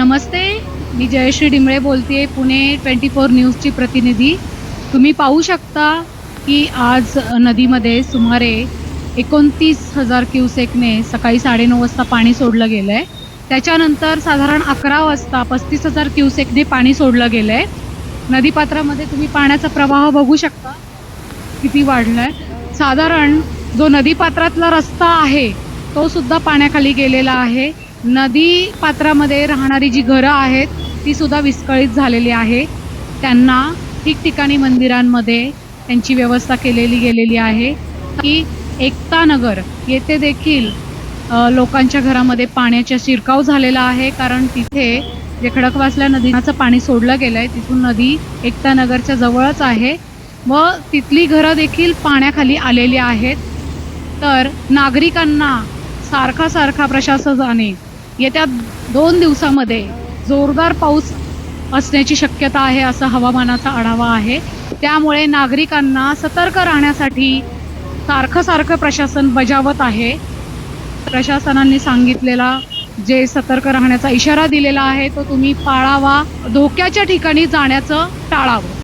नमस्ते. मी जयश्री डिमळे बोलतेय Pune twenty four न्यूजची प्रतिनिधी. तुम्ही पाहू शकता की आज नदीमध्ये सुमारे एकोणतीस हजार क्युसेकने सकाळी साडेनऊ वाजता पाणी सोडलं गेलं आहे त्याच्यानंतर साधारण अकरा वाजता पस्तीस हजार क्युसेकने पाणी सोडलं गेलं आहे नदीपात्रामध्ये तुम्ही पाण्याचा प्रवाह बघू शकता. किती वाढलाय. साधारण जो नदीपात्रातला रस्ता आहे तो सुद्धा पाण्याखाली गेलेला आहे. नदी पात्रामध्ये राहणारी जी घरं आहेत ती सुद्धा विस्कळीत झालेली आहे. त्यांना ठिकठिकाणी मंदिरांमध्ये त्यांची व्यवस्था केलेली गेलेली आहे की एकतानगर येथे देखील लोकांच्या घरामध्ये पाण्याचा शिरकाव झालेला आहे. कारण तिथे जे खडकवासल्या नदीचं पाणी सोडलं गेलं आहे तिथून नदी एकतानगरच्या जवळच आहे व तिथली घरं देखील पाण्याखाली आलेली आहेत. तर नागरिकांना सारखा सारखा प्रशासनाने येत्या दोन दिवसामध्ये जोरदार पाऊस असण्याची शक्यता आहे असा हवामानाचा आढावा आहे. त्यामुळे नागरिकांना सतर्क राहण्यासाठी सारखं सारखं प्रशासन बजावत आहे. प्रशासनांनी सांगितलेला जे सतर्क राहण्याचा इशारा दिलेला आहे तो तुम्ही पाळावा धोक्याच्या ठिकाणी जाण्याचं टाळावं.